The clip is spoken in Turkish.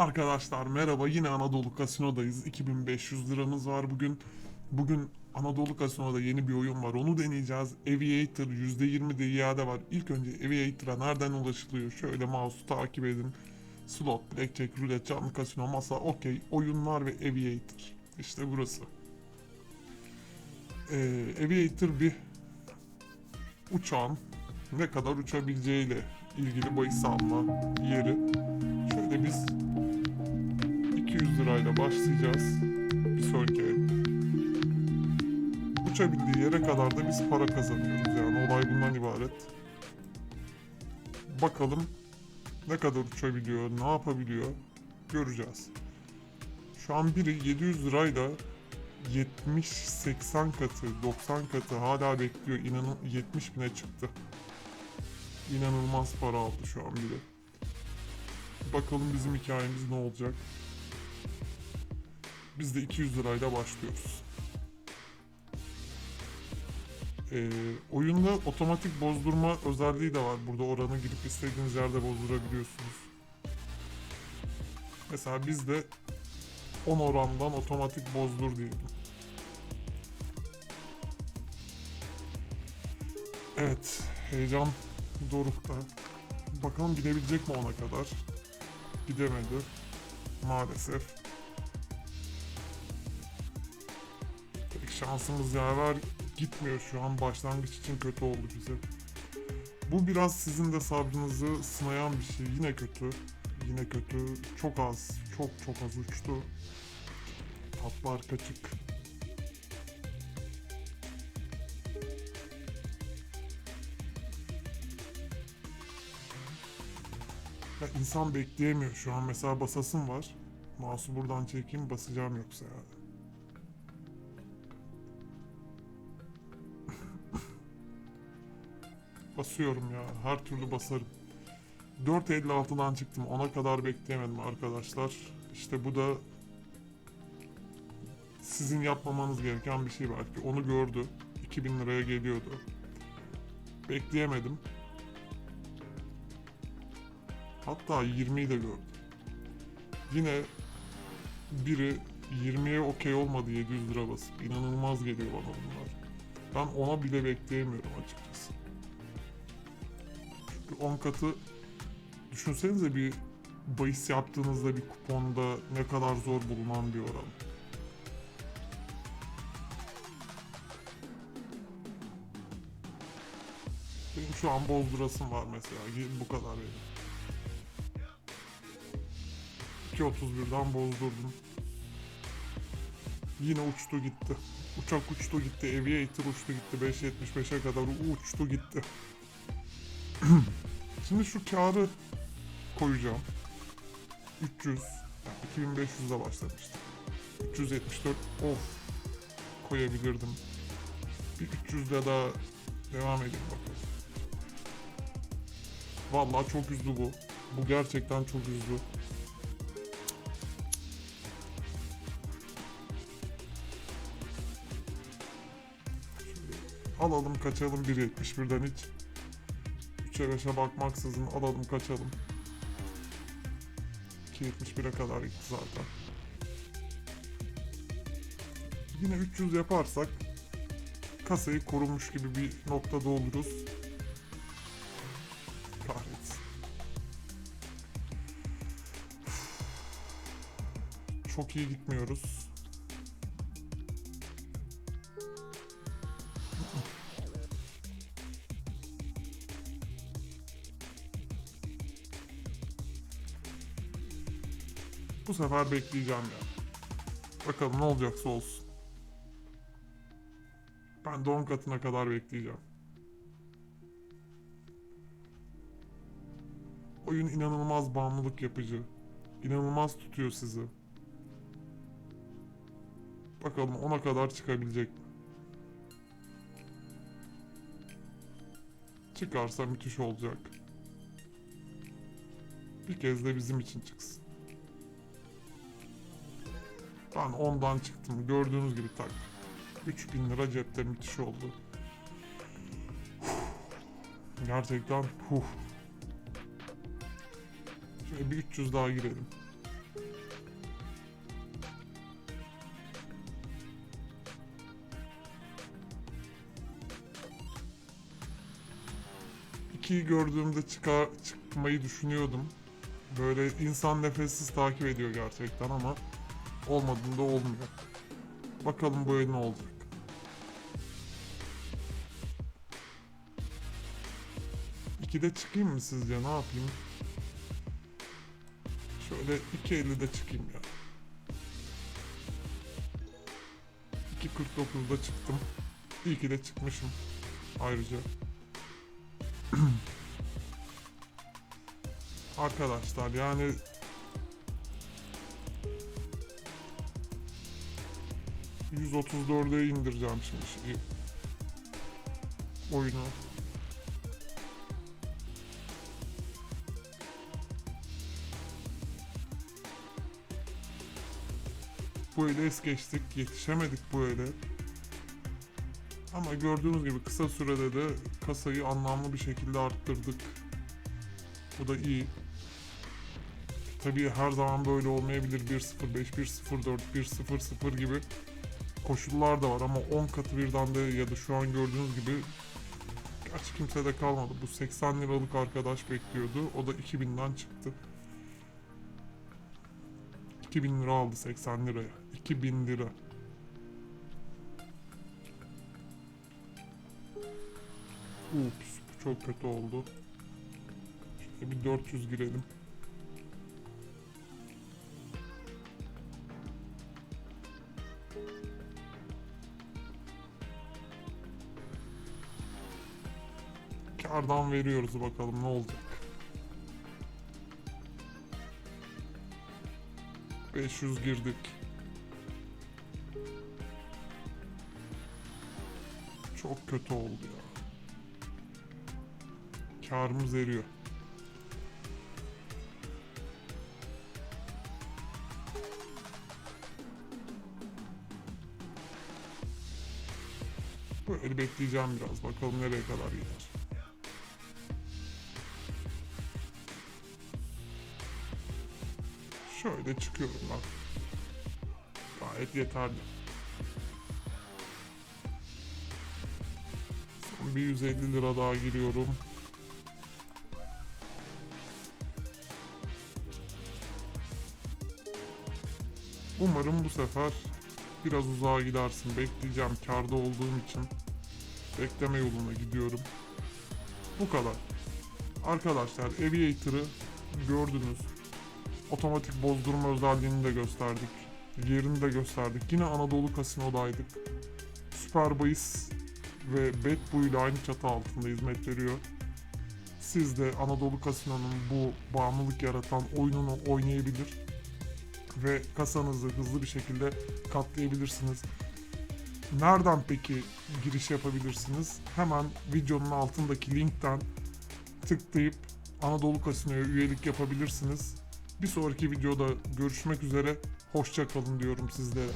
Arkadaşlar merhaba yine Anadolu Kasino'dayız. 2500 liramız var bugün. Bugün Anadolu Kasino'da yeni bir oyun var onu deneyeceğiz. Aviator %20 de iade var. İlk önce Aviator'a nereden ulaşılıyor? Şöyle mouse'u takip edin. Slot, blackjack, rulet, canlı kasino, masa, okey, oyunlar ve Aviator. İşte burası. Ee, Aviator bir uçağın ne kadar uçabileceğiyle ilgili bahis alma yeri. Şöyle biz 200 lirayla başlayacağız. Bir sonraki. Uçabildiği yere kadar da biz para kazanıyoruz. Yani olay bundan ibaret. Bakalım ne kadar uçabiliyor, ne yapabiliyor göreceğiz. Şu an biri 700 lirayla 70-80 katı, 90 katı hala bekliyor. İnanın 70 bine çıktı. İnanılmaz para aldı şu an biri. Bakalım bizim hikayemiz ne olacak. Biz de 200 lirayla başlıyoruz. Ee, oyunda otomatik bozdurma özelliği de var. Burada oranı girip istediğiniz yerde bozdurabiliyorsunuz. Mesela biz de 10 orandan otomatik bozdur diyelim. Evet, heyecan dorukta. Bakalım gidebilecek mi ona kadar? Gidemedi. Maalesef. Şansımız yaver gitmiyor şu an. Başlangıç için kötü oldu bize. Bu biraz sizin de sabrınızı sınayan bir şey. Yine kötü. Yine kötü. Çok az. Çok çok az uçtu. Tatlar kaçık. Ya insan bekleyemiyor şu an. Mesela basasım var. Mouse'u buradan çekeyim basacağım yoksa yani. Basıyorum ya. Her türlü basarım. 4.56'dan çıktım. Ona kadar bekleyemedim arkadaşlar. İşte bu da sizin yapmamanız gereken bir şey belki. Onu gördü. 2000 liraya geliyordu. Bekleyemedim. Hatta 20'yi de gördüm. Yine biri 20'ye okey olmadı 700 lira basıp. İnanılmaz geliyor bana bunlar. Ben ona bile bekleyemiyorum açıkçası. Çünkü 10 katı düşünsenize bir bahis yaptığınızda bir kuponda ne kadar zor bulunan bir oran. Benim şu an bozdurasım var mesela. Bu kadar benim. 2.31'den bozdurdum. Yine uçtu gitti. Uçak uçtu gitti. Aviator uçtu gitti. 5.75'e kadar uçtu gitti. Şimdi şu karı koyacağım. 300. Yani 2500'de başlamıştım. 374. Of. Koyabilirdim. Bir 300'de daha devam edeyim bakalım. Vallahi çok üzdü bu. Bu gerçekten çok üzdü. Alalım kaçalım 1.71'den hiç. 3'e 5'e bakmaksızın alalım kaçalım. 2.71'e kadar gitti zaten. Yine 300 yaparsak kasayı korumuş gibi bir noktada oluruz. Kahretsin. Çok iyi gitmiyoruz. Sefer bekleyeceğim ya. Bakalım ne olacaksa olsun. Ben de 10 katına kadar bekleyeceğim. Oyun inanılmaz bağımlılık yapıcı. İnanılmaz tutuyor sizi. Bakalım ona kadar çıkabilecek mi? Çıkarsa müthiş olacak. Bir kez de bizim için çıksın. Tamam ondan çıktım. Gördüğünüz gibi tak. 3000 lira cepte müthiş oldu. Gerçekten huh. Şöyle bir 300 daha girelim. İkiyi gördüğümde çıkar, çıkmayı düşünüyordum. Böyle insan nefessiz takip ediyor gerçekten ama olmadığında olmuyor. Bakalım bu el ne olacak. İkide çıkayım mı sizce ne yapayım? Şöyle 2.50'de çıkayım ya. 2.49'da çıktım. İyi ki de çıkmışım. Ayrıca. Arkadaşlar yani ...134'e indireceğim şimdi. Oyunu. Bu ele es geçtik. Yetişemedik bu ele. Ama gördüğünüz gibi kısa sürede de kasayı anlamlı bir şekilde arttırdık. Bu da iyi. Tabii her zaman böyle olmayabilir. 1.05, 1.04, 1.00 gibi koşullar da var ama 10 katı birden de ya da şu an gördüğünüz gibi gerçi kimse de kalmadı. Bu 80 liralık arkadaş bekliyordu. O da 2000'den çıktı. 2000 lira aldı 80 liraya. 2000 lira. Ups, çok kötü oldu. Şöyle bir 400 girelim. Kardan veriyoruz bakalım ne olacak. 500 girdik. Çok kötü oldu ya. Karımız eriyor. Böyle bekleyeceğim biraz. Bakalım nereye kadar gider. Şöyle çıkıyorum bak. Gayet yeterli. Son bir 150 lira daha giriyorum. Umarım bu sefer biraz uzağa gidersin. Bekleyeceğim karda olduğum için. Bekleme yoluna gidiyorum. Bu kadar. Arkadaşlar Aviator'ı gördünüz. Otomatik bozdurma özelliğini de gösterdik. Yerini de gösterdik. Yine Anadolu Kasino'daydık. Süper Bahis ve BetBu ile aynı çatı altında hizmet veriyor. Siz de Anadolu Kasino'nun bu bağımlılık yaratan oyununu oynayabilir ve kasanızı hızlı bir şekilde katlayabilirsiniz. Nereden peki giriş yapabilirsiniz? Hemen videonun altındaki linkten tıklayıp Anadolu Kasino'ya üyelik yapabilirsiniz. Bir sonraki videoda görüşmek üzere. Hoşça kalın diyorum sizlere.